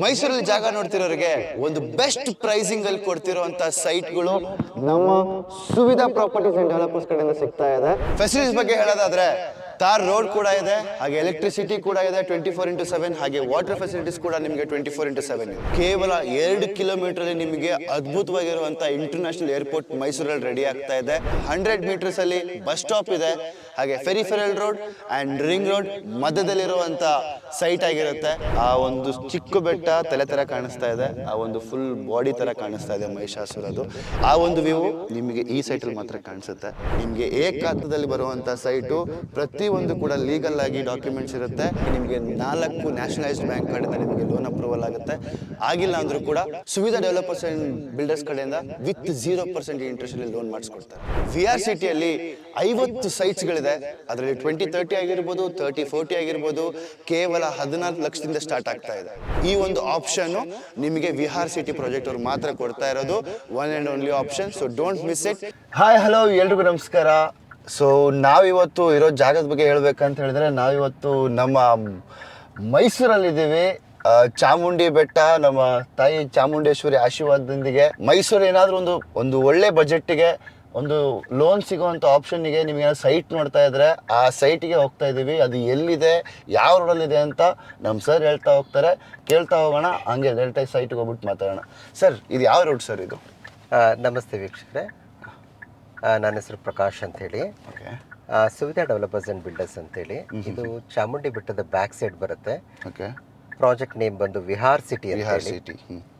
ಮೈಸೂರಲ್ಲಿ ಜಾಗ ನೋಡ್ತಿರೋರಿಗೆ ಒಂದು ಬೆಸ್ಟ್ ಪ್ರೈಸಿಂಗ್ ಅಲ್ಲಿ ಕೊಡ್ತಿರುವಂತ ಸೈಟ್ಗಳು ನಮ್ಮ ಸುವಿಧಾ ಪ್ರಾಪರ್ಟೀಸ್ ಅಂಡ್ ಡೆವಲಪರ್ಸ್ ಕಡೆಯಿಂದ ಸಿಗ್ತಾ ಇದೆ. ಫೆಸಿಲಿಟೀಸ್ ಬಗ್ಗೆ ಹೇಳೋದಾದ್ರೆ ತಾರ್ ರೋಡ್ ಕೂಡ ಇದೆ, ಹಾಗೆ ಎಲೆಕ್ಟ್ರಿಸಿಟಿ ಕೂಡ ಇದೆ ಟ್ವೆಂಟಿ ಫೋರ್ ಇಂಟು ಸೆವೆನ್ ಹಾಗೆ ವಾಟರ್ ಫೆಸಿಲಿಟೀಸ್ ಕೂಡ ನಿಮಗೆ ಟ್ವೆಂಟಿ ಫೋರ್ ಇಂಟು ಸೆವೆನ್ ಕೇವಲ ಎರಡು ಕಿಲೋಮೀಟರ್ ಅಲ್ಲಿ ನಿಮಗೆ ಅದ್ಭುತವಾಗಿರುವಂತ ಇಂಟರ್ನ್ಯಾಷನಲ್ ಏರ್ಪೋರ್ಟ್ ಮೈಸೂರಲ್ಲಿ ರೆಡಿ ಆಗ್ತಾ ಇದೆ. ಹಂಡ್ರೆಡ್ ಮೀಟರ್ಸ್ ಅಲ್ಲಿ ಬಸ್ ಸ್ಟಾಪ್ ಇದೆ. ಹಾಗೆ peripheral road and ring road ಮಧ್ಯದಲ್ಲಿರುವಂಥ site ಆಗಿರುತ್ತೆ. ಆ ಒಂದು ಚಿಕ್ಕ ಬೆಟ್ಟ ತಲೆ ಥರ ಕಾಣಿಸ್ತಾ ಇದೆ. ಆ ಒಂದು ಫುಲ್ ಬಾಡಿ ಥರ ಕಾಣಿಸ್ತಾ ಇದೆ ಮಹಿಷಾಸುರದು ಆ ಒಂದು ವ್ಯೂ ನಿಮಗೆ ಈ ಸೈಟಲ್ಲಿ ಮಾತ್ರ ಕಾಣಿಸುತ್ತೆ. ನಿಮಗೆ ಏಕಾಂತದಲ್ಲಿ ಬರುವಂಥ ಸೈಟು ಪ್ರತಿಯೊಂದು ಒಂದು ಕೂಡ ಲೀಗಲ್ ಆಗಿ ಡಾಕ್ಯುಮೆಂಟ್ಸ್ ಇರುತ್ತೆ. ನಿಮಗೆ ನಾಲ್ಕು ನ್ಯಾಷನಲೈಸ್ಡ್ ಬ್ಯಾಂಕ್ ಕಡೆಯಿಂದ ನಿಮಗೆ ಲೋನ್ ಅಪ್ರೂವಲ್ ಆಗುತ್ತೆ. ಆಗಿಲ್ಲ ಅಂದ್ರೂ ಕೂಡ ಸುವಿಧಾ ಡೆವಲಪರ್ಸ್ ಅಂಡ್ ಬಿಲ್ಡರ್ಸ್ ಕಡೆಯಿಂದ ವಿತ್ ಜೀರೋ ಪರ್ಸೆಂಟ್ ಇಂಟ್ರೆಸ್ಟ್ ಅಲ್ಲಿ ಲೋನ್ ಮಾಡಿಸ್ಕೊಡ್ತಾರೆ. ವಿ ಆರ್ ಸಿಟಿಯಲ್ಲಿ ಐವತ್ತು ಸೈಟ್ಸ್ಗಳಿದೆ ಅದರಲ್ಲಿ ಟ್ವೆಂಟಿ ತರ್ಟಿ ಆಗಿರ್ಬೋದು ತರ್ಟಿ ಫೋರ್ಟಿ ಆಗಿರ್ಬೋದು, ಕೇವಲ ಹದಿನಾಲ್ಕು ಲಕ್ಷದಿಂದ ಸ್ಟಾರ್ಟ್ ಆಗ್ತಾ ಇದೆ. ಈ ಒಂದು ಆಪ್ಷನ್ ನಿಮಗೆ ವಿಹಾರ್ ಸಿಟಿ ಪ್ರಾಜೆಕ್ಟ್ ಅವ್ರು ಮಾತ್ರ ಕೊಡ್ತಾ ಇರೋದು. One and only option so don't miss it hi hello ಎಲ್ರಿಗೂ ನಮಸ್ಕಾರ. ಸೊ ನಾವಿವತ್ತು ಇರೋ ಜಾಗದ ಬಗ್ಗೆ ಹೇಳ್ಬೇಕಂತ ಹೇಳಿದ್ರೆ, ನಾವಿವತ್ತು ನಮ್ಮ ಮೈಸೂರಲ್ಲಿದ್ದೀವಿ. ಚಾಮುಂಡಿ ಬೆಟ್ಟ, ನಮ್ಮ ತಾಯಿ ಚಾಮುಂಡೇಶ್ವರಿ ಆಶೀರ್ವಾದದೊಂದಿಗೆ ಮೈಸೂರು ಏನಾದರೂ ಒಂದು ಒಂದು ಒಳ್ಳೆ ಬಜೆಟ್ಗೆ ಒಂದು ಲೋನ್ ಸಿಗುವಂಥ ಆಪ್ಷನ್ನಿಗೆ ನಿಮಗೆ ಸೈಟ್ ನೋಡ್ತಾ ಇದ್ರೆ ಆ ಸೈಟಿಗೆ ಹೋಗ್ತಾ ಇದ್ದೀವಿ ಅದು ಎಲ್ಲಿದೆ ಯಾವ ರೋಡಲ್ಲಿದೆ ಅಂತ ನಮ್ಮ ಸರ್ ಹೇಳ್ತಾ ಹೋಗ್ತಾರೆ. ಕೇಳ್ತಾ ಹೋಗೋಣ ಹಂಗೆ ಡೈರೆಕ್ಟ್ ಸೈಟ್ಗೆ ಹೋಗ್ಬಿಟ್ಟು ಮಾತಾಡೋಣ. ಸರ್ ಇದು ಯಾವ ರೋಡ್ ಸರ್ ಇದು? ನಮಸ್ತೆ ವೀಕ್ಷಕರೇ. ನನ್ನ ಹೆಸರು ಪ್ರಕಾಶ್ ಅಂತೇಳಿ. Okay Suvidha developers and builders ಅಂತೇಳಿ. ಇದು ಚಾಮುಂಡಿ ಬೆಟ್ಟದ ಬ್ಯಾಕ್ ಸೈಡ್ ಬರುತ್ತೆ. ಓಕೆ ಪ್ರಾಜೆಕ್ಟ್ ನೇಮ್ ಬಂದು ವಿಹಾರ್ ಸಿಟಿ ವಿಹಾರ್ ಅಂತ ಸಿಟಿ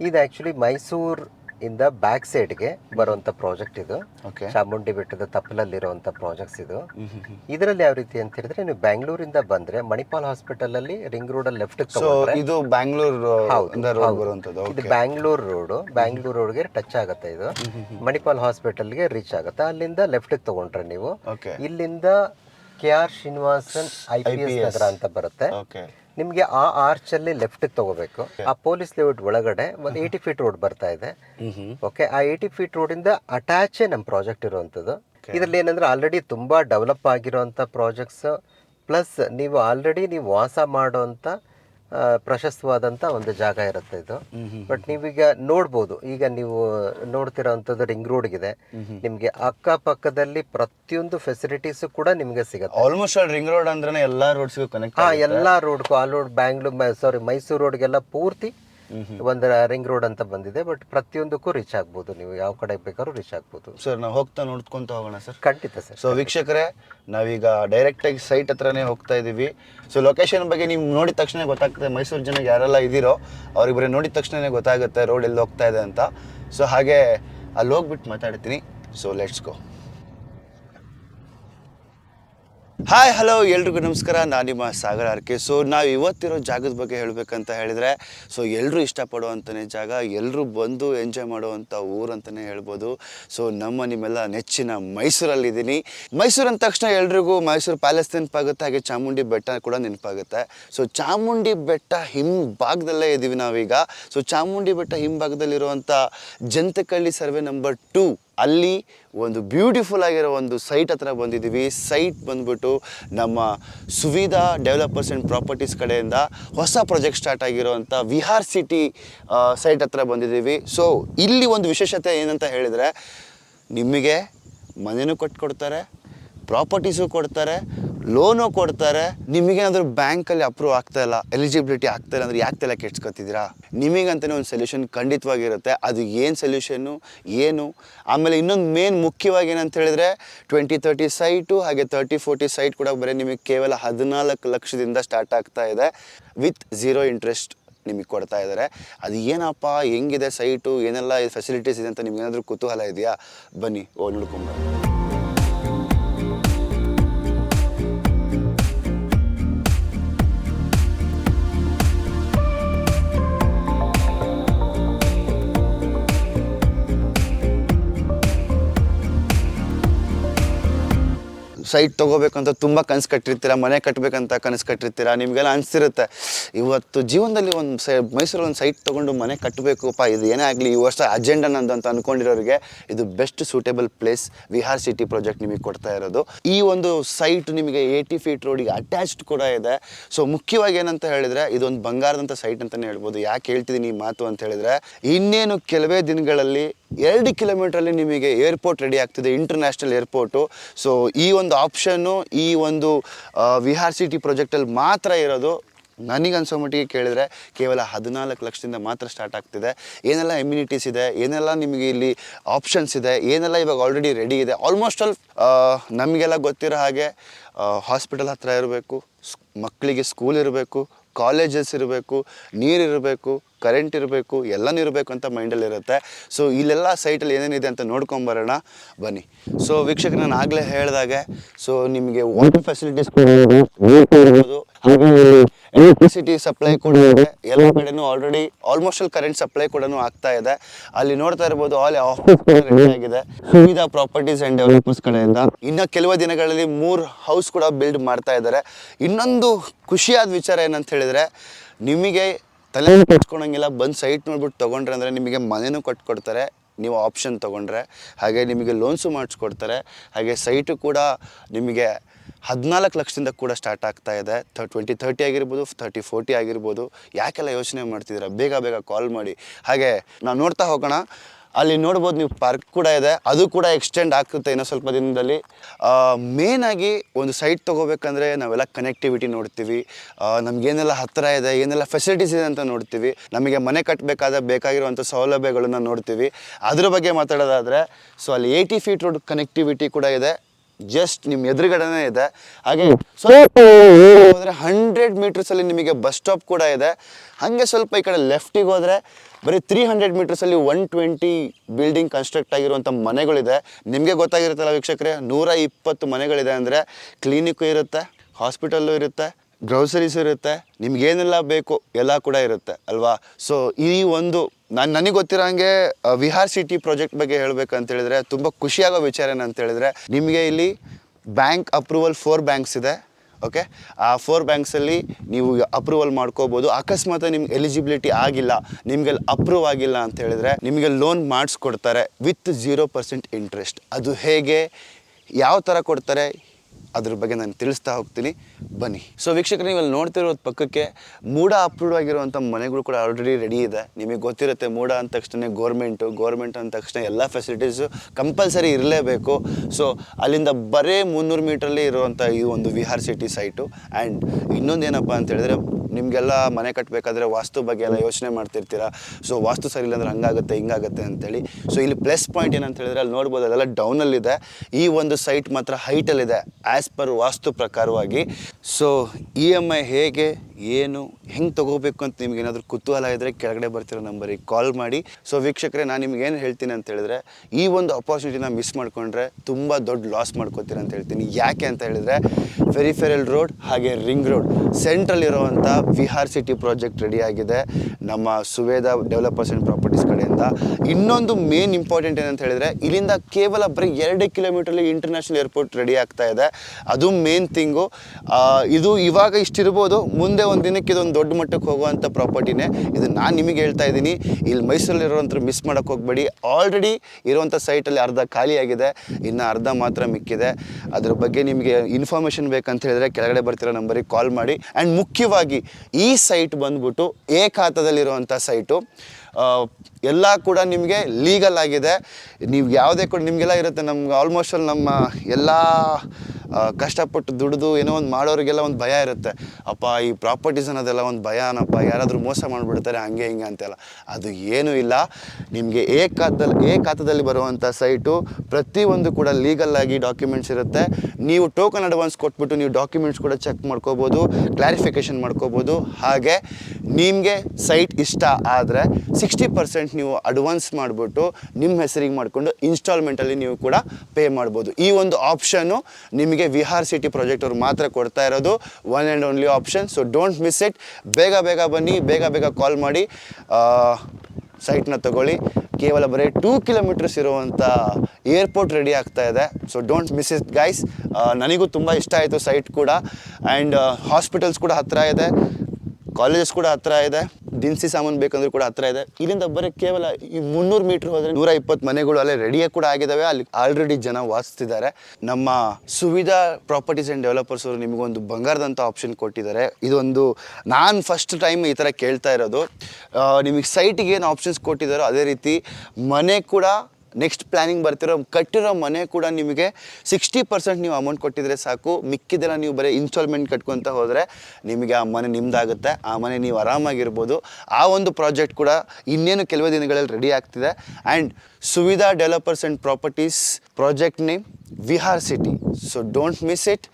ಇದು ಆ್ಯಕ್ಚುಲಿ ಮೈಸೂರ್ ಇಂದ ಬ್ಯಾಕ್ ಸೈಡ್ಗೆ ಬರುವಂತ ಪ್ರಾಜೆಕ್ಟ್ ಇದು. ಓಕೆ ಚಾಮುಂಡಿ ಬೆಟ್ಟದ ತಪ್ಪಲಲ್ಲಿರುವಂತ ಪ್ರಾಜೆಕ್ಟ್ಸ್ ಇದು. ಇದರಲ್ಲಿ ಯಾವ ರೀತಿ ಅಂತ ಹೇಳಿದ್ರೆ ನೀವು ಬ್ಯಾಂಗ್ಳೂರಿಂದ ಬಂದ್ರೆ ಮಣಿಪಾಲ್ ಹಾಸ್ಪಿಟಲ್ ಅಲ್ಲಿ ರಿಂಗ್ ರೋಡ್ ಅಲ್ಲಿ ಲೆಫ್ಟ್ ಇದು ಬ್ಯಾಂಗ್ಳೂರ್ ಇಂದ ಬ್ಯಾಂಗ್ಳೂರ್ ರೋಡ್ ಬ್ಯಾಂಗ್ಳೂರ್ ರೋಡ್ಗೆ ಟಚ್ ಆಗುತ್ತೆ ಇದು. ಮಣಿಪಾಲ್ ಹಾಸ್ಪಿಟಲ್ಗೆ ರೀಚ್ ಆಗುತ್ತೆ. ಅಲ್ಲಿಂದ ಲೆಫ್ಟ್ ತಗೊಂಡ್ರೆ ನೀವು. ಇಲ್ಲಿಂದ K R Srinivasan I P S Nagar ಅಂತ ಬರುತ್ತೆ. ನಿಮ್ಗೆ ಆ ಆರ್ಚ್ ಅಲ್ಲಿ ಲೆಫ್ಟ್ ತಗೋಬೇಕು. ಆ ಪೊಲೀಸ್ ಲೇಔಟ್ ಒಳಗಡೆ ಒಂದು ಏಯ್ಟಿ ಫೀಟ್ ರೋಡ್ ಬರ್ತಾ ಇದೆ. ಓಕೆ ಆ ಏಯ್ಟಿ ಫೀಟ್ ರೋಡ್ ಇಂದ ಅಟ್ಯಾಚ್ ನಮ್ಮ ಪ್ರಾಜೆಕ್ಟ್ ಇರುವಂಥದ್ದು ಇದರಲ್ಲಿ ಏನಂದ್ರೆ ಆಲ್ರೆಡಿ ತುಂಬಾ ಡೆವಲಪ್ ಆಗಿರುವಂಥ ಪ್ರಾಜೆಕ್ಟ್ಸ್ ಪ್ಲಸ್ ನೀವು ಆಲ್ರೆಡಿ ನೀವು ವಾಸ ಮಾಡುವಂಥ ಆ, ಪ್ರಶಸ್ತವಾದಂಥ ಒಂದು ಜಾಗ ಇರುತ್ತೆ ಇದು. ಬಟ್ ನೀವೀಗ ನೋಡ್ಬೋದು. ಈಗ ನೀವು ನೋಡ್ತಿರೋವಂಥದ್ದು ರಿಂಗ್ ರೋಡ್ಗಿದೆ ನಿಮಗೆ ಅಕ್ಕಪಕ್ಕದಲ್ಲಿ ಪ್ರತಿಯೊಂದು ಫೆಸಿಲಿಟೀಸ್ ಕೂಡ ನಿಮಗೆ ಸಿಗುತ್ತೆ. ಆಲ್ಮೋಸ್ಟ್ ಅಲ್ಲಿ ರಿಂಗ್ ರೋಡ್ ಅಂದ್ರೆ ಎಲ್ಲಾ ರೋಡ್ಸ್ಗೂ ಕನೆಕ್ಟ್ ಹಾ ಎಲ್ಲಾ ರೋಡ್ಗೂ ಆ ರೋಡ್ ಬ್ಯಾಂಗ್ಳೂರ್ ಸಾರಿ ಮೈಸೂರು ರೋಡ್ಗೆಲ್ಲ ಪೂರ್ತಿ ಒಂದು ರಿಂಗ್ ರೋಡ್ ಅಂತ ಬಂದಿದೆ ಬಟ್ ಪ್ರತಿಯೊಂದಕ್ಕೂ ರೀಚ್ ಆಗ್ಬೋದು. ನೀವು ಯಾವ ಕಡೆ ಬೇಕಾದ್ರೂ ರೀಚ್ ಆಗ್ಬೋದು. ಸರ್ ನಾವು ಹೋಗ್ತಾ ನೋಡ್ಕೊಂತ ಹೋಗೋಣ ಸರ್ ಖಂಡಿತ ಸರ್ ಸೊ ವೀಕ್ಷಕರೇ ನಾವೀಗ ಡೈರೆಕ್ಟ್ ಆಗಿ ಸೈಟ್ ಹತ್ರನೇ ಹೋಗ್ತಾ ಇದೀವಿ. ಸೊ ಲೊಕೇಶನ್ ಬಗ್ಗೆ ನೀವು ನೋಡಿದ ತಕ್ಷಣ ಗೊತ್ತಾಗ್ತದೆ ಮೈಸೂರು ಜನಕ್ಕೆ ಯಾರೆಲ್ಲ ಇದ್ದೀರೋ ಅವ್ರಿಗೆ ಬರೀ ನೋಡಿದ ತಕ್ಷಣನೇ ಗೊತ್ತಾಗುತ್ತೆ ರೋಡ್ ಎಲ್ಲಿ ಹೋಗ್ತಾ ಇದೆ ಅಂತ. ಸೊ ಹಾಗೆ ಅಲ್ಲಿ ಹೋಗ್ಬಿಟ್ಟು ಮಾತಾಡ್ತೀನಿ. So let's go hi hello ಎಲ್ರಿಗೂ ನಮಸ್ಕಾರ. ನಾನು ನಿಮ್ಮ ಸಾಗರ ಆರ್ಕೆ. ಸೊ ನಾವು ಇವತ್ತಿರೋ ಜಾಗದ ಬಗ್ಗೆ ಹೇಳಬೇಕಂತ ಹೇಳಿದರೆ ಸೊ ಎಲ್ಲರೂ ಇಷ್ಟಪಡುವಂಥನೇ ಜಾಗ ಎಲ್ಲರೂ ಬಂದು ಎಂಜಾಯ್ ಮಾಡುವಂಥ ಊರು ಅಂತಲೇ ಹೇಳ್ಬೋದು. ಸೊ ನಮ್ಮ ನಿಮ್ಮೆಲ್ಲ ನೆಚ್ಚಿನ ಮೈಸೂರಲ್ಲಿದ್ದೀನಿ. ಮೈಸೂರು ಅಂದ ತಕ್ಷಣ ಎಲ್ರಿಗೂ ಮೈಸೂರು ಪ್ಯಾಲೇಸ್ ನೆನಪಾಗುತ್ತೆ. ಹಾಗೆ ಚಾಮುಂಡಿ ಬೆಟ್ಟ ಕೂಡ ನೆನಪಾಗುತ್ತೆ. ಸೊ ಚಾಮುಂಡಿ ಬೆಟ್ಟ ಹಿಂಭಾಗದಲ್ಲೇ ಇದ್ದೀವಿ ನಾವೀಗ. ಸೊ ಚಾಮುಂಡಿ ಬೆಟ್ಟ ಹಿಂಭಾಗದಲ್ಲಿರುವಂಥ ಜಂತಕಳ್ಳಿ ಸರ್ವೆ ನಂಬರ್ ಟೂ ಅಲ್ಲಿ ಒಂದು ಬ್ಯೂಟಿಫುಲ್ ಆಗಿರೋ ಒಂದು ಸೈಟ್ ಹತ್ರ ಬಂದಿದ್ದೀವಿ. ಸೈಟ್ ಬಂದ್ಬಿಟ್ಟು ನಮ್ಮ ಸುವಿಧಾ ಡೆವಲಪರ್ಸ್ ಆ್ಯಂಡ್ ಪ್ರಾಪರ್ಟೀಸ್ ಕಡೆಯಿಂದ ಹೊಸ ಪ್ರಾಜೆಕ್ಟ್ ಸ್ಟಾರ್ಟ್ ಆಗಿರೋವಂಥ ವಿಹಾರ್ ಸಿಟಿ ಸೈಟ್ ಹತ್ರ ಬಂದಿದ್ದೀವಿ. ಸೊ ಇಲ್ಲಿ ಒಂದು ವಿಶೇಷತೆ ಏನಂತ ಹೇಳಿದರೆ, ನಿಮಗೆ ಮನೆಯೂ ಕಟ್ಕೊಡ್ತಾರೆ ಪ್ರಾಪರ್ಟೀಸು ಕೊಡ್ತಾರೆ ಲೋನು ಕೊಡ್ತಾರೆ, ನಿಮಗೇನಾದರೂ ಬ್ಯಾಂಕಲ್ಲಿ ಅಪ್ರೂವ್ ಆಗ್ತಾ ಇಲ್ಲ ಎಲಿಜಿಬಿಲಿಟಿ ಆಗ್ತಾ ಇಲ್ಲ ಅಂದ್ರೆ ಯಾಕೆ ತಲೆ ಕೆಡ್ಸ್ಕೊತಿದ್ದೀರಾ? ನಿಮಗಂತಲೇ ಒಂದು ಸೊಲ್ಯೂಷನ್ ಖಂಡಿತವಾಗಿರುತ್ತೆ. ಅದು ಏನು ಸೊಲ್ಯೂಷನ್ನು ಏನು? ಆಮೇಲೆ ಇನ್ನೊಂದು ಮೇನ್ ಮುಖ್ಯವಾಗಿ ಏನಂತ ಹೇಳಿದ್ರೆ ಟ್ವೆಂಟಿ ತರ್ಟಿ ಸೈಟು ಹಾಗೆ ತರ್ಟಿ ಫೋರ್ಟಿ ಸೈಟ್ ಕೂಡ ಬರೀ ನಿಮಗೆ ಕೇವಲ ಹದಿನಾಲ್ಕು ಲಕ್ಷದಿಂದ ಸ್ಟಾರ್ಟ್ ಆಗ್ತಾ ಇದೆ. ವಿತ್ ಝೀರೋ ಇಂಟ್ರೆಸ್ಟ್ ನಿಮಗೆ ಕೊಡ್ತಾ ಇದ್ದಾರೆ. ಅದು ಏನಪ್ಪ, ಹೆಂಗಿದೆ ಸೈಟು ಏನೆಲ್ಲ ಫೆಸಿಲಿಟೀಸ್ ಇದೆ ಅಂತ ನಿಮ್ಗೇನಾದ್ರೂ ಕುತೂಹಲ ಇದೆಯಾ? ಬನ್ನಿ ಓ ನೋಡ್ಕೊಂಬ ಸೈಟ್ ತೊಗೋಬೇಕಂತ ತುಂಬ ಕನಸು ಕಟ್ಟಿರ್ತೀರ, ಮನೆ ಕಟ್ಟಬೇಕಂತ ಕನಸು ಕಟ್ಟಿರ್ತೀರ, ನಿಮಗೆಲ್ಲ ಅನಿಸ್ತಿರುತ್ತೆ ಇವತ್ತು ಜೀವನದಲ್ಲಿ ಒಂದು ಸೈ, ಮೈಸೂರಲ್ಲಿ ಒಂದು ಸೈಟ್ ತೊಗೊಂಡು ಮನೆ ಕಟ್ಟಬೇಕಪ್ಪ ಇದು ಏನೇ ಆಗಲಿ, ಈ ವರ್ಷ ಅಜೆಂಡ ನಂದು ಅಂತ ಅಂದ್ಕೊಂಡಿರೋರಿಗೆ ಇದು best suitable place Vihar city project ನಿಮಗೆ ಕೊಡ್ತಾ ಇರೋದು. ಈ ಒಂದು ಸೈಟ್ ನಿಮಗೆ ಏಯ್ಟಿ ಫೀಟ್ ರೋಡಿಗೆ ಅಟ್ಯಾಚ್ಡ್ ಕೂಡ ಇದೆ. ಸೊ ಮುಖ್ಯವಾಗಿ ಏನಂತ ಹೇಳಿದರೆ, ಇದೊಂದು ಬಂಗಾರದಂಥ ಸೈಟ್ ಅಂತಲೇ ಹೇಳ್ಬೋದು. ಯಾಕೆ ಹೇಳ್ತಿದ್ದೀನಿ ಈ ಮಾತು ಅಂತ ಹೇಳಿದರೆ, ಇನ್ನೇನು ಕೆಲವೇ ದಿನಗಳಲ್ಲಿ ಎರಡು ಕಿಲೋಮೀಟ್ರಲ್ಲಿ ನಿಮಗೆ ಏರ್ಪೋರ್ಟ್ ರೆಡಿ ಆಗ್ತಿದೆ ಇಂಟರ್ನ್ಯಾಷನಲ್ ಏರ್ಪೋರ್ಟು. ಸೊ ಈ ಒಂದು ಆಪ್ಷನ್ನು, ಈ ಒಂದು ವಿಹಾರ್ ಸಿಟಿ ಪ್ರಾಜೆಕ್ಟಲ್ಲಿ ಮಾತ್ರ ಇರೋದು. ನನಗನ್ಸೋ ಮಟ್ಟಿಗೆ ಕೇಳಿದರೆ ಕೇವಲ ಹದಿನಾಲ್ಕು ಲಕ್ಷದಿಂದ ಮಾತ್ರ ಸ್ಟಾರ್ಟ್ ಆಗ್ತಿದೆ. ಏನೆಲ್ಲ ಎಮ್ಯುನಿಟೀಸ್ ಇದೆ, ಏನೆಲ್ಲ ನಿಮಗೆ ಇಲ್ಲಿ ಆಪ್ಷನ್ಸ್ ಇದೆ, ಏನೆಲ್ಲ ಇವಾಗ ಆಲ್ರೆಡಿ ರೆಡಿ ಇದೆ. ಆಲ್ಮೋಸ್ಟ್ ಆಲ್ ನಮಗೆಲ್ಲ ಗೊತ್ತಿರೋ ಹಾಗೆ ಹಾಸ್ಪಿಟಲ್ ಹತ್ತಿರ ಇರಬೇಕು ಮಕ್ಕಳಿಗೆ ಸ್ಕೂಲ್ ಇರಬೇಕು ಕಾಲೇಜಸ್ ಇರಬೇಕು, ನೀರು ಇರಬೇಕು ಕರೆಂಟ್ ಇರಬೇಕು, ಎಲ್ಲನೂ ಇರಬೇಕು ಅಂತ ಮೈಂಡಲ್ಲಿ ಇರುತ್ತೆ. ಸೊ ಇಲ್ಲೆಲ್ಲ ಸೈಟಲ್ಲಿ ಏನೇನಿದೆ ಅಂತ ನೋಡ್ಕೊಂಬರೋಣ ಬನ್ನಿ. ಸೊ ವೀಕ್ಷಕ ನಾನು ಆಗಲೇ ಹೇಳಿದಾಗೆ ಸೊ ನಿಮಗೆ ವಾಟರ್ ಫೆಸಿಲಿಟೀಸ್ ಇರ್ಬೋದು, ಹಾಗೆ ಎಲೆಕ್ಟ್ರಿಸಿಟಿ ಸಪ್ಲೈ ಕೂಡ ಇದೆ. ಎಲ್ಲ ಕಡೆನೂ ಆಲ್ರೆಡಿ ಆಲ್ಮೋಸ್ಟ್ ಅಲ್ಲಿ ಕರೆಂಟ್ ಸಪ್ಲೈ ಕೂಡ ಆಗ್ತಾ ಇದೆ. ಅಲ್ಲಿ ನೋಡ್ತಾ ಇರ್ಬೋದು ಆಲ್ ಆಫೀಸ್ ರೆಡಿ ಆಗಿದೆ. ಸುವಿಧಾ ಪ್ರಾಪರ್ಟೀಸ್ ಅಂಡ್ ಡೆವಲಪರ್ಸ್ ಕಡೆಯಿಂದ. ಇನ್ನು ಕೆಲವು ದಿನಗಳಲ್ಲಿ ಮೂರು ಹೌಸ್ ಕೂಡ ಬಿಲ್ಡ್ ಮಾಡ್ತಾ ಇದ್ದಾರೆ. ಇನ್ನೊಂದು ಖುಷಿಯಾದ ವಿಚಾರ ಏನಂತ ಹೇಳಿದ್ರೆ, ನಿಮಗೆ ತಲೆ ಕಟ್ಕೊಳಂಗಿಲ್ಲ ಬಂದು ಸೈಟ್ ನೋಡ್ಬಿಟ್ಟು ತೊಗೊಂಡ್ರೆ ಅಂದರೆ ನಿಮಗೆ ಮನೆನೂ ಕಟ್ಕೊಡ್ತಾರೆ. ನೀವು ಆಪ್ಷನ್ ತೊಗೊಂಡ್ರೆ, ಹಾಗೆ ನಿಮಗೆ ಲೋನ್ಸು ಮಾಡಿಸ್ಕೊಡ್ತಾರೆ ಹಾಗೆ ಸೈಟು ಕೂಡ ನಿಮಗೆ ಹದಿನಾಲ್ಕು ಲಕ್ಷದಿಂದ ಕೂಡ ಸ್ಟಾರ್ಟ್ ಆಗ್ತಾ ಇದೆ. ಟ್ವೆಂಟಿ ತರ್ಟಿ ಆಗಿರ್ಬೋದು ತರ್ಟಿ ಫೋರ್ಟಿ ಆಗಿರ್ಬೋದು, ಯಾಕೆಲ್ಲ ಯೋಚನೆ ಮಾಡ್ತಿದ್ದೀರಾ? ಬೇಗ ಬೇಗ ಕಾಲ್ ಮಾಡಿ. ಹಾಗೆ ನಾವು ನೋಡ್ತಾ ಹೋಗೋಣ. ಅಲ್ಲಿ ನೋಡ್ಬೋದು ನೀವು ಪಾರ್ಕ್ ಕೂಡ ಇದೆ. ಅದು ಕೂಡ ಎಕ್ಸ್ಟೆಂಡ್ ಆಗ್ತದೆ ಇನ್ನೂ ಸ್ವಲ್ಪ ದಿನದಲ್ಲಿ. ಮೇನ್ ಆಗಿ ಒಂದು ಸೈಟ್ ತೊಗೋಬೇಕಂದ್ರೆ ನಾವೆಲ್ಲ ಕನೆಕ್ಟಿವಿಟಿ ನೋಡ್ತೀವಿ. ನಮ್ಗೇನೆಲ್ಲ ಹತ್ತಿರ ಇದೆ, ಏನೆಲ್ಲ ಫೆಸಿಲಿಟೀಸ್ ಇದೆ ಅಂತ ನೋಡ್ತೀವಿ. ನಮಗೆ ಮನೆ ಕಟ್ಟಬೇಕಾದ ಬೇಕಾಗಿರುವಂಥ ಸೌಲಭ್ಯಗಳನ್ನ ನೋಡ್ತೀವಿ. ಅದ್ರ ಬಗ್ಗೆ ಮಾತಾಡೋದಾದರೆ ಸೊ ಅಲ್ಲಿ ಏಯ್ಟಿ ಫೀಟ್ ರೋಡ್ ಕನೆಕ್ಟಿವಿಟಿ ಕೂಡ ಇದೆ. ಜಸ್ಟ್ ನಿಮ್ಮ ಎದುರುಗಡೆನೇ ಇದೆ. ಹಾಗೆ ಸ್ವಲ್ಪ ಹೋದರೆ ಹಂಡ್ರೆಡ್ ಮೀಟರ್ಸಲ್ಲಿ ನಿಮಗೆ ಬಸ್ ಸ್ಟಾಪ್ ಕೂಡ ಇದೆ. ಹಾಗೆ ಸ್ವಲ್ಪ ಈ ಕಡೆ ಲೆಫ್ಟಿಗೆ ಹೋದರೆ ಬರೀ ತ್ರೀ ಹಂಡ್ರೆಡ್ ಮೀಟರ್ಸಲ್ಲಿ ಒನ್ ಟ್ವೆಂಟಿ ಬಿಲ್ಡಿಂಗ್ ಕನ್ಸ್ಟ್ರಕ್ಟ್ ಆಗಿರುವಂಥ ಮನೆಗಳಿದೆ. ನಿಮಗೆ ಗೊತ್ತಾಗಿರುತ್ತಲ್ಲ ವೀಕ್ಷಕರೇ ನೂರ ಇಪ್ಪತ್ತು ಮನೆಗಳಿದೆ ಅಂದರೆ ಕ್ಲಿನಿಕ್ಕು ಇರುತ್ತೆ ಹಾಸ್ಪಿಟಲ್ಲು ಇರುತ್ತೆ ಗ್ರೌಸರೀಸ್ ಇರುತ್ತೆ, ನಿಮಗೇನೆಲ್ಲ ಬೇಕು ಎಲ್ಲ ಕೂಡ ಇರುತ್ತೆ, ಅಲ್ವಾ? ಸೊ ಈ ಒಂದು ನಾನು ನನಗೆ ಗೊತ್ತಿರೋ ಹಾಗೆ ವಿಹಾರ್ ಸಿಟಿ ಪ್ರಾಜೆಕ್ಟ್ ಬಗ್ಗೆ ಹೇಳ್ಬೇಕಂತ ಹೇಳಿದ್ರೆ, ತುಂಬ ಖುಷಿಯಾಗೋ ವಿಚಾರ ಏನಂತ ಹೇಳಿದ್ರೆ, ನಿಮಗೆ ಇಲ್ಲಿ ಬ್ಯಾಂಕ್ ಅಪ್ರೂವಲ್ ಫೋರ್ ಬ್ಯಾಂಕ್ಸ್ ಇದೆ ಓಕೆ ಆ ಫೋರ್ ಬ್ಯಾಂಕ್ಸಲ್ಲಿ ನೀವು ಅಪ್ರೂವಲ್ ಮಾಡ್ಕೋಬೋದು. ಅಕಸ್ಮಾತ್ ನಿಮ್ಗೆ ಎಲಿಜಿಬಿಲಿಟಿ ಆಗಿಲ್ಲ, ನಿಮಗೆ ಅಪ್ರೂವ್ ಆಗಿಲ್ಲ ಅಂತ ಹೇಳಿದ್ರೆ, ನಿಮಗೆ ಲೋನ್ ಮಾಡಿಸ್ಕೊಡ್ತಾರೆ ವಿತ್ ಜೀರೋ ಪರ್ಸೆಂಟ್ ಇಂಟ್ರೆಸ್ಟ್ ಅದು ಹೇಗೆ? ಯಾವ ಥರ ಕೊಡ್ತಾರೆ? ಅದ್ರ ಬಗ್ಗೆ ನಾನು ತಿಳಿಸ್ತಾ ಹೋಗ್ತೀನಿ. ಬನ್ನಿ. ಸೊ ವೀಕ್ಷಕರು, ನೀವು ಅಲ್ಲಿ ನೋಡ್ತಿರೋದು ಪಕ್ಕಕ್ಕೆ ಮೂಡ ಅಪ್ರೂವ್ ಆಗಿರುವಂಥ ಮನೆಗಳು ಕೂಡ ಆಲ್ರೆಡಿ ರೆಡಿ ಇದೆ. ನಿಮಗೆ ಗೊತ್ತಿರುತ್ತೆ, ಮೂಡ ಅಂದ ತಕ್ಷಣ ಗೋರ್ಮೆಂಟು ಗೋರ್ಮೆಂಟ್ ಅಂದ ತಕ್ಷಣ ಎಲ್ಲ ಫೆಸಿಲಿಟೀಸು ಕಂಪಲ್ಸರಿ ಇರಲೇಬೇಕು. ಸೊ ಅಲ್ಲಿಂದ ಬರೇ ಮುನ್ನೂರು ಮೀಟ್ರಲ್ಲಿ ಇರುವಂಥ ಈ ಒಂದು ವಿಹಾರ್ ಸಿಟಿ ಸೈಟು ಆ್ಯಂಡ್ ಇನ್ನೊಂದೇನಪ್ಪ ಅಂತ ಹೇಳಿದ್ರೆ ನಿಮಗೆಲ್ಲ ಮನೆ ಕಟ್ಟಬೇಕಾದ್ರೆ ವಾಸ್ತು ಬಗ್ಗೆ ಎಲ್ಲ ಯೋಚನೆ ಮಾಡ್ತಿರ್ತೀರ? ಸೊ ವಾಸ್ತು ಸರಿ ಇಲ್ಲಾಂದ್ರೆ ಹಂಗಾಗುತ್ತೆ, ಹಿಂಗಾಗುತ್ತೆ ಅಂತೇಳಿ. ಸೊ ಇಲ್ಲಿ ಪ್ಲಸ್ ಪಾಯಿಂಟ್ ಏನಂತ ಹೇಳಿದ್ರೆ ಅಲ್ಲಿ ನೋಡ್ಬೋದು, ಅದೆಲ್ಲ ಡೌನಲ್ಲಿದೆ ಈ ಒಂದು ಸೈಟ್ ಮಾತ್ರ ಹೈಟಲ್ಲಿದೆ ಆ್ಯಸ್ ಪರ್ ವಾಸ್ತು ಪ್ರಕಾರವಾಗಿ. ಸೊ ಇ ಎಂ ಐ ಹೇಗೆ ಏನು, ಹೆಂಗೆ ತೊಗೋಬೇಕು ಅಂತ ನಿಮ್ಗೆ ಏನಾದರೂ ಕುತೂಹಲ ಇದ್ದರೆ ಕೆಳಗಡೆ ಬರ್ತಿರೋ ನಂಬರಿಗೆ ಕಾಲ್ ಮಾಡಿ. ಸೊ ವೀಕ್ಷಕರೇ, ನಾನು ನಿಮ್ಗೆ ಏನು ಹೇಳ್ತೀನಿ ಅಂತ ಹೇಳಿದ್ರೆ, ಈ ಒಂದು ಅಪಾರ್ಚುನಿಟಿನ ಮಿಸ್ ಮಾಡ್ಕೊಂಡ್ರೆ ತುಂಬ ದೊಡ್ಡ ಲಾಸ್ ಮಾಡ್ಕೋತೀರ ಅಂತ ಹೇಳ್ತೀನಿ. ಯಾಕೆ ಅಂತ ಹೇಳಿದ್ರೆ ಫೆರಿಫೆರಲ್ ರೋಡ್ ಹಾಗೆ ರಿಂಗ್ ರೋಡ್ ಸೆಂಟ್ರಲ್ ಇರುವಂಥ ವಿಹಾರ್ ಸಿಟಿ ಪ್ರಾಜೆಕ್ಟ್ ರೆಡಿ ಆಗಿದೆ. ನಮ್ಮ ಸುವೇದ ಡೆವಲಪರ್ಸ್ ಆ್ಯಂಡ್ ಪ್ರಾಪರ್ಟೀಸ್ ಕಡೆಯಿಂದ. ಇನ್ನೊಂದು ಮೇನ್ ಇಂಪಾರ್ಟೆಂಟ್ ಏನಂತ ಹೇಳಿದ್ರೆ, ಇಲ್ಲಿಂದ ಕೇವಲ ಬರೀ ಎರಡು ಕಿಲೋಮೀಟ್ರಲ್ಲಿ ಇಂಟರ್ನ್ಯಾಷನಲ್ ಏರ್ಪೋರ್ಟ್ ರೆಡಿ ಆಗ್ತಾ ಇದೆ. ಅದು ಮೇನ್ ಥಿಂಗು ಇದು ಇವಾಗ ಇಷ್ಟಿರ್ಬೋದು, ಮುಂದೆ ಒಂದು ದಿನಕ್ಕೆ ಇದೊಂದು ದೊಡ್ಡ ಮಟ್ಟಕ್ಕೆ ಹೋಗುವಂಥ ಪ್ರಾಪರ್ಟಿನೇ. ಇದು ನಾನು ನಿಮಗೆ ಹೇಳ್ತಾ ಇದ್ದೀನಿ. ಇಲ್ಲಿ ಮೈಸೂರಲ್ಲಿರೋಂಥ ಮಿಸ್ ಮಾಡೋಕ್ಕೆ ಹೋಗಬೇಡಿ. ಆಲ್ರೆಡಿ ಇರುವಂಥ ಸೈಟಲ್ಲಿ ಅರ್ಧ ಖಾಲಿಯಾಗಿದೆ ಇನ್ನು ಅರ್ಧ ಮಾತ್ರ ಮಿಕ್ಕಿದೆ. ಅದ್ರ ಬಗ್ಗೆ ನಿಮಗೆ ಇನ್ಫಾರ್ಮೇಷನ್ ಬೇಕಂತ ಹೇಳಿದ್ರೆ ಕೆಳಗಡೆ ಬರ್ತಿರೋ ನಂಬರಿಗೆ ಕಾಲ್ ಮಾಡಿ. ಆ್ಯಂಡ್ ಮುಖ್ಯವಾಗಿ ಈ ಸೈಟ್ ಬಂದ್ಬಿಟ್ಟು ಏಕಾತದಲ್ಲಿರುವಂಥ ಸೈಟು ಎಲ್ಲ ಕೂಡ ನಿಮಗೆ ಲೀಗಲ್ ಆಗಿದೆ. ನೀವು ಯಾವುದೇ ಕೂಡ ನಿಮಗೆಲ್ಲ ಇರುತ್ತೆ, ನಮ್ಗೆ ಆಲ್ಮೋಸ್ಟ್ ಅಲ್ಲಿ ನಮ್ಮ ಎಲ್ಲ ಕಷ್ಟಪಟ್ಟು ದುಡಿದು ಏನೋ ಒಂದು ಮಾಡೋರಿಗೆಲ್ಲ ಒಂದು ಭಯ ಇರುತ್ತೆ. ಅಪ್ಪ, ಈ ಪ್ರಾಪರ್ಟೀಸ್ ಅನ್ನೋದೆಲ್ಲ ಒಂದು ಭಯನಪ್ಪ ಯಾರಾದರೂ ಮೋಸ ಮಾಡಿಬಿಡ್ತಾರೆ, ಹಂಗೆ, ಹಿಂಗೆ ಅಂತೆಲ್ಲ. ಅದು ಏನೂ ಇಲ್ಲ. ನಿಮಗೆ ಏ ಖಾತದಲ್ಲಿ ಏ ಖಾತದಲ್ಲಿ ಬರುವಂಥ ಸೈಟು ಪ್ರತಿಯೊಂದು ಕೂಡ ಲೀಗಲ್ ಆಗಿ ಡಾಕ್ಯುಮೆಂಟ್ಸ್ ಇರುತ್ತೆ. ನೀವು ಟೋಕನ್ ಅಡ್ವಾನ್ಸ್ ಕೊಟ್ಬಿಟ್ಟು ನೀವು ಡಾಕ್ಯುಮೆಂಟ್ಸ್ ಕೂಡ ಚೆಕ್ ಮಾಡ್ಕೋಬೋದು ಕ್ಲಾರಿಫಿಕೇಷನ್ ಮಾಡ್ಕೋಬೋದು. ಹಾಗೆ ನಿಮಗೆ ಸೈಟ್ ಇಷ್ಟ ಆದರೆ ಸಿಕ್ಸ್ಟಿ ಪರ್ಸೆಂಟ್ ನೀವು ಅಡ್ವಾನ್ಸ್ ಮಾಡಿಬಿಟ್ಟು ನಿಮ್ಮ ಹೆಸರಿಗೆ ಮಾಡಿಕೊಂಡು ಇನ್ಸ್ಟಾಲ್ಮೆಂಟಲ್ಲಿ ನೀವು ಕೂಡ ಪೇ ಮಾಡ್ಬೋದು. ಈ ಒಂದು ಆಪ್ಷನ್ನು ನಿಮಗೆ ವಿಹಾರ್ ಸಿಟಿ ಪ್ರಾಜೆಕ್ಟ್ ಅವ್ರು ಮಾತ್ರ ಕೊಡ್ತಾ ಇರೋದು. One and only option so don't miss it ಬೇಗ ಬೇಗ ಬನ್ನಿ, ಬೇಗ ಬೇಗ ಕಾಲ್ ಮಾಡಿ. ಸೈಟ್ನ ತಗೊಳ್ಳಿ. ಕೇವಲ ಬರೀ ಟೂ ಕಿಲೋಮೀಟರ್ಸ್ ಇರುವಂಥ ಏರ್ಪೋರ್ಟ್ ರೆಡಿ ಆಗ್ತಾ ಇದೆ. So don't miss it guys ನನಗೂ ತುಂಬ ಇಷ್ಟ ಆಯಿತು ಸೈಟ್ ಕೂಡ. ಆ್ಯಂಡ್ ಹಾಸ್ಪಿಟಲ್ಸ್ ಕೂಡ ಹತ್ತಿರ ಇದೆ. ಕಾಲೇಜಸ್ ಕೂಡ ಹತ್ರ ಇದೆ. ದಿನಸಿ ಸಾಮಾನು ಬೇಕಂದ್ರೆ ಕೂಡ ಹತ್ರ ಇದೆ. ಇಲ್ಲಿಂದ ಬರೀ ಕೇವಲ ಈ ಮುನ್ನೂರು ಮೀಟರ್ ಹೋದರೆ ನೂರ ಇಪ್ಪತ್ತು ಮನೆಗಳು ಅಲ್ಲೇ ರೆಡಿಯಾಗಿ ಕೂಡ ಆಗಿದ್ದಾವೆ ಅಲ್ಲಿ ಆಲ್ರೆಡಿ ಜನ ವಾಸಿಸ್ತಿದ್ದಾರೆ. ನಮ್ಮ ಸುವಿಧಾ ಪ್ರಾಪರ್ಟೀಸ್ ಆ್ಯಂಡ್ ಡೆವಲಪರ್ಸ್ ಅವರು ನಿಮಗೊಂದು ಬಂಗಾರದಂಥ ಆಪ್ಷನ್ ಕೊಟ್ಟಿದ್ದಾರೆ. ಇದೊಂದು ನಾನು ಫಸ್ಟ್ ಟೈಮ್ ಈ ಥರ ಕೇಳ್ತಾ ಇರೋದು. ನಿಮಗೆ ಸೈಟಿಗೆ ಏನು ಆಪ್ಷನ್ಸ್ ಕೊಟ್ಟಿದ್ದಾರೋ ಅದೇ ರೀತಿ ಮನೆ ಕೂಡ ನೆಕ್ಸ್ಟ್ ಪ್ಲ್ಯಾನಿಂಗ್ ಬರ್ತಿರೋ ಕಟ್ಟಿರೋ ಮನೆ ಕೂಡ ನಿಮಗೆ ಸಿಕ್ಸ್ಟಿ ಪರ್ಸೆಂಟ್ ನೀವು ಅಮೌಂಟ್ ಕೊಟ್ಟಿದ್ರೆ ಸಾಕು. ಮಿಕ್ಕಿದೆಲ್ಲ ನೀವು ಬರೀ ಇನ್ಸ್ಟಾಲ್ಮೆಂಟ್ ಕಟ್ಕೊತ ಹೋದರೆ ನಿಮಗೆ ಆ ಮನೆ ನಿಮ್ಮದಾಗುತ್ತೆ ಆ ಮನೆ ನೀವು ಆರಾಮಾಗಿರ್ಬೋದು. ಆ ಒಂದು ಪ್ರಾಜೆಕ್ಟ್ ಕೂಡ ಇನ್ನೇನು ಕೆಲವೇ ದಿನಗಳಲ್ಲಿ ರೆಡಿ ಆಗ್ತಿದೆ. And Suvidha developers and properties project name Vihar city so don't miss it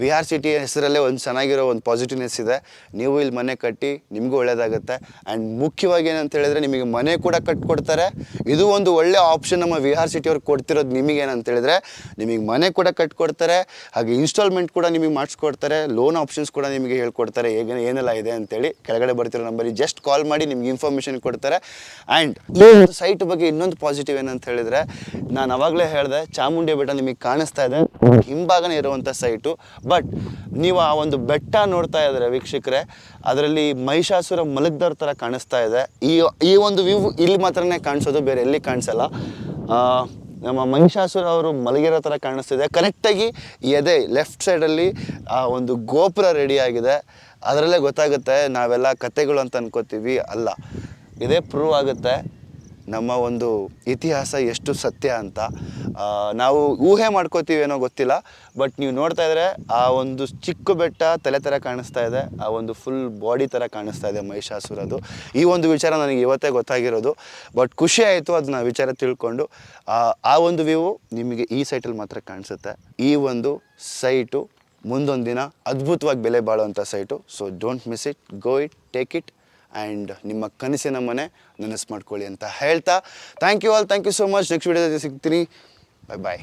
Vihar city ಹೆಸರಲ್ಲೇ ಒಂದು ಚೆನ್ನಾಗಿರೋ ಒಂದು ಪಾಸಿಟಿವ್ನೆಸ್ ಇದೆ. ನೀವು ಇಲ್ಲಿ ಮನೆ ಕಟ್ಟಿ ನಿಮಗೂ ಒಳ್ಳೆಯದಾಗುತ್ತೆ ಆ್ಯಂಡ್ ಮುಖ್ಯವಾಗಿ ಏನಂತ ಹೇಳಿದ್ರೆ ನಿಮಗೆ ಮನೆ ಕೂಡ ಕಟ್ಕೊಡ್ತಾರೆ. ಇದು ಒಂದು ಒಳ್ಳೆ ಆಪ್ಷನ್ ನಮ್ಮ ವಿಹಾರ್ ಸಿಟಿ ಅವ್ರಿಗೆ ಕೊಡ್ತಿರೋದು ನಿಮಗೆ ಏನಂತ ಹೇಳಿದ್ರೆ, ನಿಮಗೆ ಮನೆ ಕೂಡ ಕಟ್ಕೊಡ್ತಾರೆ. ಹಾಗೆ ಇನ್ಸ್ಟಾಲ್ಮೆಂಟ್ ಕೂಡ ನಿಮಗೆ ಮಾಡಿಸ್ಕೊಡ್ತಾರೆ. ಲೋನ್ ಆಪ್ಷನ್ಸ್ ಕೂಡ ನಿಮಗೆ ಹೇಳ್ಕೊಡ್ತಾರೆ. ಹೇಗೆ, ಏನೆಲ್ಲ ಇದೆ ಅಂತೇಳಿ ಕೆಳಗಡೆ ಬರ್ತಿರೋ ನಂಬರಿಗೆ ಜಸ್ಟ್ ಕಾಲ್ ಮಾಡಿ ನಿಮ್ಗೆ ಇನ್ಫಾರ್ಮೇಷನ್ ಕೊಡ್ತಾರೆ. ಆ್ಯಂಡ್ ಸೈಟ್ ಬಗ್ಗೆ ಇನ್ನೊಂದು ಪಾಸಿಟಿವ್ ಏನಂತ ಹೇಳಿದ್ರೆ, ನಾನು ಅವಾಗಲೇ ಹೇಳಿದೆ, ಚಾಮುಂಡಿ ಬೆಟ್ಟ ನಿಮಗೆ ಕಾಣಿಸ್ತಾ ಇದೆ. ಹಿಂಭಾಗನೇ ಇರುವಂಥ ಸೈಟು ಬಟ್ ನೀವು ಆ ಒಂದು ಬೆಟ್ಟ ನೋಡ್ತಾ ಇದ್ದರೆ ವೀಕ್ಷಕರೇ, ಅದರಲ್ಲಿ ಮಹಿಷಾಸುರ ಮಲಗ್ದವ್ರ ಥರ ಕಾಣಿಸ್ತಾ ಇದೆ. ಈ ಈ ಒಂದು ವ್ಯೂ ಇಲ್ಲಿ ಮಾತ್ರನೇ ಕಾಣಿಸೋದು, ಬೇರೆ ಎಲ್ಲಿ ಕಾಣಿಸಲ್ಲ. ನಮ್ಮ ಮಹಿಷಾಸುರ ಅವರು ಮಲಗಿರೋ ಥರ ಕಾಣಿಸ್ತಿದೆ. ಕರೆಕ್ಟಾಗಿ ಎದೆ ಲೆಫ್ಟ್ ಸೈಡಲ್ಲಿ ಆ ಒಂದು ಗೋಪುರ ರೆಡಿ ಆಗಿದೆ. ಅದರಲ್ಲೇ ಗೊತ್ತಾಗುತ್ತೆ, ನಾವೆಲ್ಲ ಕತೆಗಳು ಅಂತ ಅನ್ಕೋತೀವಿ ಅಲ್ಲ. ಇದೇ ಪ್ರೂವ್ ಆಗುತ್ತೆ. ನಮ್ಮ ಒಂದು ಇತಿಹಾಸ ಎಷ್ಟು ಸತ್ಯ ಅಂತ ನಾವು ಊಹೆ ಮಾಡ್ಕೋತೀವೇನೋ ಗೊತ್ತಿಲ್ಲ ಬಟ್ ನೀವು ನೋಡ್ತಾ ಇದ್ರೆ ಆ ಒಂದು ಚಿಕ್ಕ ಬೆಟ್ಟ ತಲೆ ಥರ ಕಾಣಿಸ್ತಾ ಇದೆ ಆ ಒಂದು ಫುಲ್ ಬಾಡಿ ಥರ ಕಾಣಿಸ್ತಾ ಇದೆ ಮಹಿಷಾಸುರದು ಈ ಒಂದು ವಿಚಾರ ನನಗೆ ಇವತ್ತೇ ಗೊತ್ತಾಗಿರೋದು ಬಟ್ ಖುಷಿ ಆಯಿತು ಅದನ್ನ ವಿಚಾರ ತಿಳ್ಕೊಂಡು. ಆ, ಒಂದು ವ್ಯೂ ನಿಮಗೆ ಈ ಸೈಟಲ್ಲಿ ಮಾತ್ರ ಕಾಣಿಸುತ್ತೆ. ಈ ಒಂದು ಸೈಟು ಮುಂದೊಂದು ದಿನ ಅದ್ಭುತವಾಗಿ ಬೆಲೆ ಬಾಳುವಂಥ site so don't miss it go it take it and ನಿಮ್ಮ ಕನಸಿನ ಮನೆ ನನಸು ಮಾಡ್ಕೊಳ್ಳಿ ಅಂತ ಹೇಳ್ತಾ. Thank you all thank you so much next ವೀಡಿಯೋದಲ್ಲಿ ಸಿಗ್ತೀನಿ. ಬಾಯ್ ಬಾಯ್